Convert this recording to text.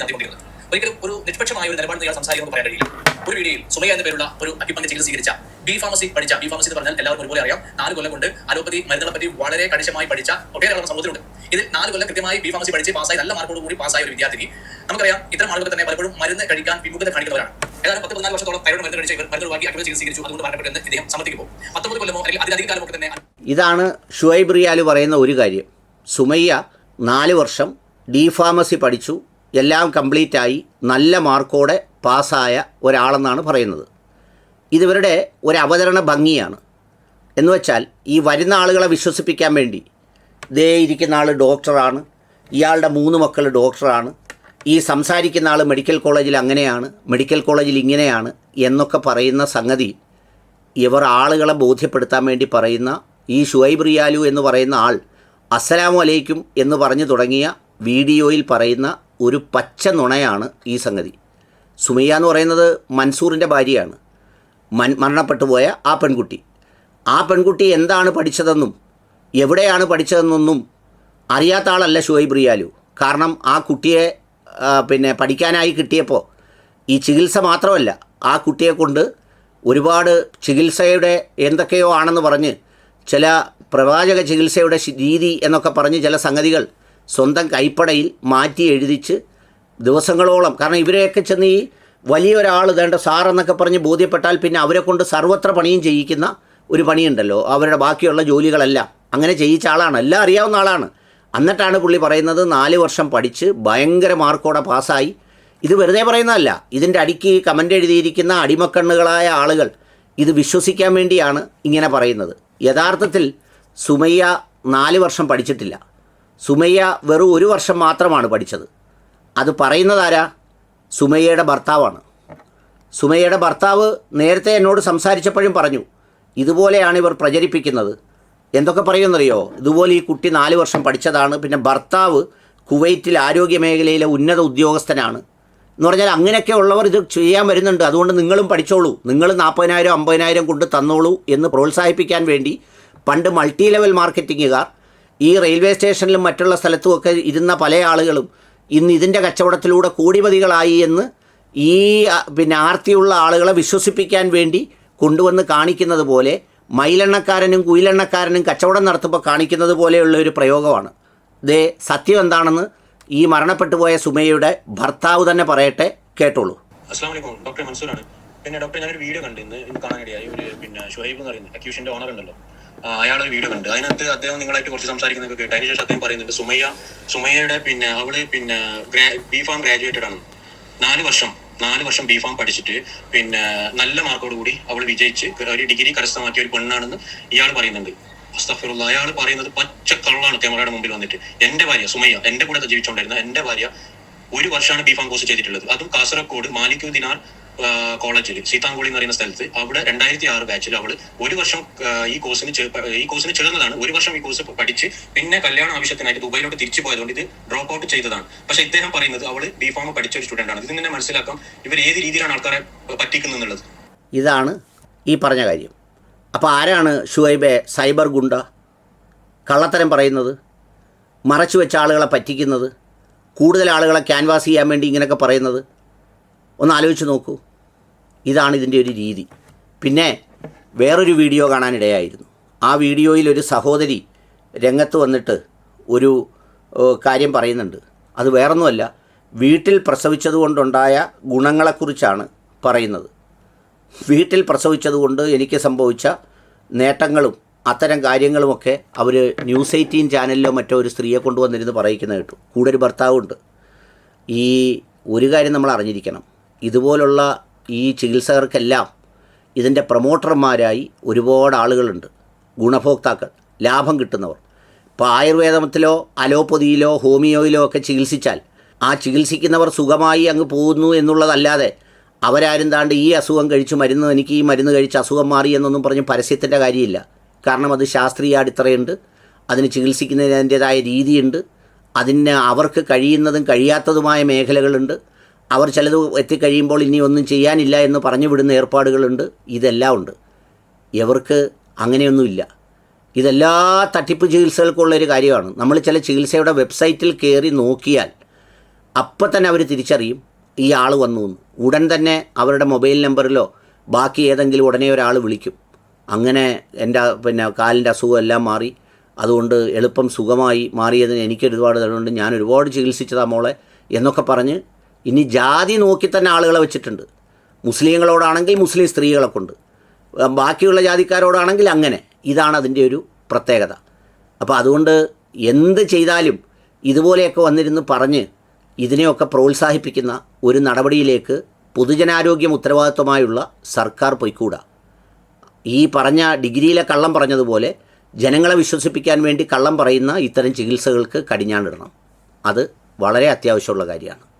അദ്ദേഹം കൊണ്ടിരുന്നത് ഒരിക്കലും ഒരു നിഷ്പക്ഷമായ ഒരു നിലപാട് ഇയാൾ സംസാരിക്കുമെന്ന് പറയാൻ കഴിയില്ല. ഒരു വീഡിയോയിൽ സുമയ എന്ന പേരുള്ള ഒരു അക്കിപ്പങ്ക് ചികിത്സ സ്വീകരിച്ച ബി ഫാർമസി പഠിച്ച ബി ഫാർമസി എന്ന് പറഞ്ഞാൽ എല്ലാവർക്കും ഒരുപോലെ അറിയാം നാല് കൊല്ലം കൊണ്ട് അലോപ്പതി മരുന്നുകളെ പറ്റി വളരെ കണിശമായി പഠിച്ച ഒട്ടേറെ ആളുകൾ സമൂഹത്തിലുണ്ട്. ഇതിൽ നാല് കൊല്ലം കൃത്യമായി ബി ഫാർമസി പഠിച്ച് പാസ്സായി നല്ല മാർക്കോട് കൂടി പാസ്സായ ഒരു വിദ്യാർത്ഥിനി. നമുക്കറിയാം ഇത്തരം ആളുകൾ തന്നെ പലപ്പോഴും മരുന്ന് കഴിക്കാൻ വിമുഖത കാണിക്കുന്നവരാണ്. ഏതായാലും പത്ത് പതിനാല് വർഷത്തോളം തൈറോയ്ഡ് മരുന്ന് കഴിച്ച് ഇവർ മരുന്ന് ഒഴിവാക്കി അക്കിപ്പങ്ക് ചികിത്സ സ്വീകരിച്ചു അതുകൊണ്ട് മരണപ്പെട്ടെന്ന് ഇദ്ദേഹം സമർത്ഥിക്കുമ്പോൾ പത്തൊമ്പത് കൊല്ലമോ അല്ലെങ്കിൽ അതിലധികം കാലമൊക്കെ തന്നെ ഇതാണ് ഷുഹൈബ് റിയാൽ പറയുന്ന ഒരു കാര്യം. സുമയ്യ നാല് വർഷം ഡി ഫാർമസി പഠിച്ചു. എല്ലാം കംപ്ലീറ്റായി നല്ല മാർക്കോടെ പാസ്സായ ഒരാളെന്നാണ് പറയുന്നത്. ഇതിവരുടെ ഒരു അവതരണ ഭംഗിയാണ്. എന്ന് വെച്ചാൽ ഈ വരുന്ന ആളുകളെ വിശ്വസിപ്പിക്കാൻ വേണ്ടി ദേ ഇരിക്കുന്ന ആൾ ഡോക്ടറാണ് ഇയാളുടെ മൂന്ന് മക്കൾ ഡോക്ടറാണ് ഈ സംസാരിക്കുന്ന ആൾ മെഡിക്കൽ കോളേജിൽ അങ്ങനെയാണ് മെഡിക്കൽ കോളേജിൽ ഇങ്ങനെയാണ് എന്നൊക്കെ പറയുന്ന സംഗതി ഇവർ ആളുകളെ ബോധ്യപ്പെടുത്താൻ വേണ്ടി പറയുന്ന ഈ ഷുഹൈബ് റിയാലു എന്ന് പറയുന്ന ആൾ അസ്സലാമു അലൈക്കും എന്ന് പറഞ്ഞു തുടങ്ങിയ വീഡിയോയിൽ പറയുന്ന ഒരു പച്ച നുണയാണ് ഈ സംഗതി. സുമയ്യ എന്ന് പറയുന്നത് മൻസൂറിന്റെ ഭാര്യയാണ്. മൻ മരണപ്പെട്ടു പോയ ആ പെൺകുട്ടി. ആ പെൺകുട്ടി എന്താണ് പഠിച്ചതെന്നും എവിടെയാണ് പഠിച്ചതെന്നൊന്നും അറിയാത്ത ആളല്ല ഷുഹൈബ് റിയാലു. കാരണം ആ കുട്ടിയെ പിന്നെ പഠിക്കാനായി കിട്ടിയപ്പോൾ ഈ ചികിത്സ മാത്രമല്ല ആ കുട്ടിയെ കൊണ്ട് ഒരുപാട് ചികിത്സയുടെ എന്തൊക്കെയോ ആണെന്ന് പറഞ്ഞ് ചില പ്രവാചക ചികിത്സയുടെ രീതി എന്നൊക്കെ പറഞ്ഞ് ചില സംഗതികൾ സ്വന്തം കൈപ്പടയിൽ മാറ്റി എഴുതിച്ച് ദിവസങ്ങളോളം കാരണം ഇവരെയൊക്കെ ചെന്ന് ഈ വലിയൊരാൾ വേണ്ട സാറെന്നൊക്കെ പറഞ്ഞ് ബോധ്യപ്പെട്ടാൽ പിന്നെ അവരെ കൊണ്ട് സർവത്ര പണിയും ചെയ്യിക്കുന്ന ഒരു പണിയുണ്ടല്ലോ. അവരുടെ ബാക്കിയുള്ള ജോലികളെല്ലാം. അങ്ങനെ ചെയ്യിച്ച ആളാണ്. എല്ലാം അറിയാവുന്ന ആളാണ്. എന്നിട്ടാണ് പുള്ളി പറയുന്നത് നാല് വർഷം പഠിച്ച് ഭയങ്കര മാർക്കോടെ പാസ്സായി. ഇത് വെറുതെ പറയുന്നതല്ല. ഇതിന്റെ അടിക്ക് കമന്റ് എഴുതിയിരിക്കുന്ന അടിമക്കണ്ണുകളായ ആളുകൾ ഇത് വിശ്വസിക്കാൻ വേണ്ടിയാണ് ഇങ്ങനെ പറയുന്നത്. യഥാർത്ഥത്തിൽ സുമയ്യ നാല് വർഷം പഠിച്ചിട്ടില്ല. സുമയ്യ വെറും ഒരു വർഷം മാത്രമാണ് പഠിച്ചത്. അത് പറയുന്നതാരാ സുമയ്യയുടെ ഭർത്താവാണ്. സുമയ്യയുടെ ഭർത്താവ് നേരത്തെ എന്നോട് സംസാരിച്ചപ്പോഴും പറഞ്ഞു ഇതുപോലെയാണ് ഇവർ പ്രചരിപ്പിക്കുന്നത്. എന്തൊക്കെ പറയുമെന്നറിയോ? ഇതുപോലെ ഈ കുട്ടി നാല് വർഷം പഠിച്ചതാണ്. പിന്നെ ഭർത്താവ് കുവൈറ്റിൽ ആരോഗ്യ മേഖലയിലെ ഉന്നത ഉദ്യോഗസ്ഥനാണ്. എന്ന് പറഞ്ഞാൽ അങ്ങനെയൊക്കെ ഉള്ളവർ ഇത് ചെയ്യാൻ വരുന്നുണ്ട്. അതുകൊണ്ട് നിങ്ങളും പഠിച്ചോളൂ. നിങ്ങൾ നാൽപ്പതിനായിരം അമ്പതിനായിരം കൊണ്ട് തന്നോളൂ എന്ന് പ്രോത്സാഹിപ്പിക്കാൻ വേണ്ടി പണ്ട് മൾട്ടി ലെവൽ മാർക്കറ്റിങ്ങുകാർ ഈ റെയിൽവേ സ്റ്റേഷനിലും മറ്റുള്ള സ്ഥലത്തുമൊക്കെ ഇരുന്ന പല ആളുകളും ഇന്ന് ഇതിന്റെ കച്ചവടത്തിലൂടെ കോടിപതികളായി എന്ന് ഈ പിന്നെ ആർത്തിയുള്ള ആളുകളെ വിശ്വസിപ്പിക്കാൻ വേണ്ടി കൊണ്ടുവന്ന് കാണിക്കുന്നത് പോലെ മയിലെണ്ണക്കാരനും കുയിലെണ്ണക്കാരനും കച്ചവടം നടത്തുമ്പോൾ കാണിക്കുന്നത് പോലെയുള്ള ഒരു പ്രയോഗമാണ്. ദേ സത്യം എന്താണെന്ന് ഈ മരണപ്പെട്ടു പോയ സുമയുടെ ഭർത്താവ് തന്നെ പറയട്ടെ കേട്ടോളൂ. ഡോക്ടർ മൻസൂറാണ്. പിന്നെ ഡോക്ടർ ഞാനൊരു വീഡിയോ കണ്ടിരുന്നു. കാണാനിടയായി ഒരു പിന്നെ ഷുഹൈബ് എന്ന് പറയുന്നത് അക്യൂഷന്റെ ഓണർ ഉണ്ടല്ലോ. അയാളൊരു വീഡിയോ കണ്ട്. അതിനകത്ത് അദ്ദേഹം നിങ്ങളായിട്ട് കുറച്ച് സംസാരിക്കുന്നതൊക്കെ കേട്ടു അതിനുശേഷം അദ്ദേഹം പറയുന്നുണ്ട് സുമയ്യ സുമയ്യയുടെ പിന്നെ അവൾ പിന്നെ ബി ഫാം ഗ്രാജുവേറ്റഡ് ആണ്. നാല് വർഷം നാല് വർഷം ബി ഫാം പഠിച്ചിട്ട് പിന്നെ നല്ല മാർക്കോട് കൂടി അവൾ വിജയിച്ച് ഒരു ഡിഗ്രി കരസ്ഥമാക്കിയ ഒരു പെണ്ണാണെന്ന് ഇയാൾ പറയുന്നുണ്ട്. അസ്തഫിറുള്ള അയാൾ പറയുന്നത് പച്ച കള്ളാണ് ക്യാമറയുടെ മുമ്പിൽ വന്നിട്ട്. എന്റെ ഭാര്യ സുമയ്യ എന്റെ കൂടെ ജീവിച്ചുകൊണ്ടിരുന്ന എന്റെ ഭാര്യ ഒരു വർഷമാണ് ബി ഫാം കോഴ്സ് ചെയ്തിട്ടുള്ളത്. അതും കാസർഗോഡ് മാലിക്കുദിനാൽ കോളേജിൽ സീതാങ്കുളി എന്ന് പറയുന്ന സ്ഥലത്ത് അവിടെ രണ്ടായിരത്തി ആറ് ബാച്ചിൽ അവൾ ഒരു വർഷം ഈ കോഴ്സിന് ഈ കോഴ്സിന് ചേർന്നതാണ്. ഒരു വർഷം ഈ കോഴ്സ് പഠിച്ച് പിന്നെ കല്യാണ ആവശ്യത്തിനായിട്ട് ദുബൈയിലോട്ട് തിരിച്ചു പോയതുകൊണ്ട് ഇത് ഡ്രോപ്പ് ഔട്ട് ചെയ്തതാണ്. പക്ഷെ ഇദ്ദേഹം പറയുന്നത് അവൾ ബി ഫോം പഠിച്ച ഒരു സ്റ്റുഡന്റ് ആണ്. ഇത് തന്നെ മനസ്സിലാക്കാം ഇവർ ഏത് രീതിയിലാണ് ആൾക്കാരെ പറ്റിക്കുന്നത് എന്നുള്ളത് ഇതാണ് ഈ പറഞ്ഞ കാര്യം. അപ്പോൾ ആരാണ് ഷുഹൈബെ സൈബർ ഗുണ്ട? കള്ളത്തരം പറയുന്നത്? മറച്ചു വെച്ച ആളുകളെ പറ്റിക്കുന്നത്? കൂടുതൽ ആളുകളെ ക്യാൻവാസ് ചെയ്യാൻ വേണ്ടി ഇങ്ങനെയൊക്കെ പറയുന്നത്? ഒന്ന് ആലോചിച്ച് നോക്കൂ. ഇതാണ് ഇതിന്റെ ഒരു രീതി. പിന്നെ വേറൊരു വീഡിയോ കാണാനിടയായിരുന്നു. ആ വീഡിയോയിൽ ഒരു സഹോദരി രംഗത്ത് വന്നിട്ട് ഒരു കാര്യം പറയുന്നുണ്ട്. അത് വേറൊന്നുമല്ല വീട്ടിൽ പ്രസവിച്ചതുകൊണ്ടുണ്ടായ ഗുണങ്ങളെക്കുറിച്ചാണ് പറയുന്നത്. വീട്ടിൽ പ്രസവിച്ചതുകൊണ്ട് എനിക്ക് സംഭവിച്ച നേട്ടങ്ങളും അത്തരം കാര്യങ്ങളുമൊക്കെ അവർ ന്യൂസ് എയ്റ്റീൻ ചാനലിലോ മറ്റോ ഒരു സ്ത്രീയെ കൊണ്ടുവന്നിരുന്ന് പറയിക്കുന്ന കേട്ടു. കൂടെ ഒരു ഭർത്താവുണ്ട്. ഈ ഒരു കാര്യം നമ്മൾ അറിഞ്ഞിരിക്കണം. ഇതുപോലുള്ള ഈ ചികിത്സകർക്കെല്ലാം ഇതിന്റെ പ്രൊമോട്ടർമാരായി ഒരുപാട് ആളുകളുണ്ട്. ഗുണഭോക്താക്കൾ ലാഭം കിട്ടുന്നവർ. ഇപ്പോൾ ആയുർവേദത്തിലോ അലോപ്പതിയിലോ ഹോമിയോയിലോ ഒക്കെ ചികിത്സിച്ചാൽ ആ ചികിത്സിക്കുന്നവർ സുഖമായി അങ്ങ് പോകുന്നു എന്നുള്ളതല്ലാതെ അവരാരും താണ്ട് ഈ അസുഖം കഴിച്ച് മരുന്ന് എനിക്ക് ഈ മരുന്ന് കഴിച്ച് അസുഖം മാറി എന്നൊന്നും പറഞ്ഞ് പരസ്യത്തിന്റെ കാര്യമില്ല. കാരണം അത് ശാസ്ത്രീയ അടിത്തറയുണ്ട് അതിന് ചികിത്സിക്കുന്നതിന് രീതിയുണ്ട്. അതിന് അവർക്ക് കഴിയുന്നതും കഴിയാത്തതുമായ മേഖലകളുണ്ട്. അവർ ചിലത് എത്തിക്കഴിയുമ്പോൾ ഇനി ഒന്നും ചെയ്യാനില്ല എന്ന് പറഞ്ഞു വിടുന്ന ഏർപ്പാടുകളുണ്ട്. ഇതെല്ലാം ഉണ്ട്. ഇവർക്ക് അങ്ങനെയൊന്നുമില്ല. ഇതെല്ലാ തട്ടിപ്പ് ചികിത്സകൾക്കുള്ളൊരു കാര്യമാണ്. നമ്മൾ ചില ചികിത്സയുടെ വെബ്സൈറ്റിൽ കയറി നോക്കിയാൽ അപ്പം തന്നെ അവർ തിരിച്ചറിയും ഈ ആൾ വന്നു എന്ന് ഉടൻ തന്നെ അവരുടെ മൊബൈൽ നമ്പറിലോ ബാക്കി ഏതെങ്കിലും ഉടനെ ഒരാൾ വിളിക്കും. അങ്ങനെ എന്റെ പിന്നെ കാലിന്റെ അസുഖം എല്ലാം മാറി. അതുകൊണ്ട് എളുപ്പം സുഖമായി മാറിയതിന് എനിക്ക് ഒരുപാട് അതുകൊണ്ട് ഞാൻ ഒരുപാട് ചികിത്സിച്ചതാ മോളെ എന്നൊക്കെ പറഞ്ഞ് ഇനി ജാതി നോക്കി തന്നെ ആളുകളെ വെച്ചിട്ടുണ്ട്. മുസ്ലിങ്ങളോടാണെങ്കിൽ മുസ്ലിം സ്ത്രീകളെ കൊണ്ട്. ബാക്കിയുള്ള ജാതിക്കാരോടാണെങ്കിൽ അങ്ങനെ. ഇതാണ് അതിന്റെ ഒരു പ്രത്യേകത. അപ്പോൾ അതുകൊണ്ട് എന്ത് ചെയ്താലും ഇതുപോലെയൊക്കെ വന്നിരുന്ന് പറഞ്ഞ് ഇതിനെയൊക്കെ പ്രോത്സാഹിപ്പിക്കുന്ന ഒരു നടപടിയിലേക്ക് പൊതുജനാരോഗ്യം ഉത്തരവാദിത്വമായുള്ള സർക്കാർ പൊയ്ക്കൂടാ. ഈ പറഞ്ഞ ഡിഗ്രിയിലെ കള്ളം പറഞ്ഞതുപോലെ ജനങ്ങളെ വിശ്വസിപ്പിക്കാൻ വേണ്ടി കള്ളം പറയുന്ന ഇത്തരം ചികിത്സകൾക്ക് കടിഞ്ഞാണിടണം. അത് വളരെ അത്യാവശ്യമുള്ള കാര്യമാണ്.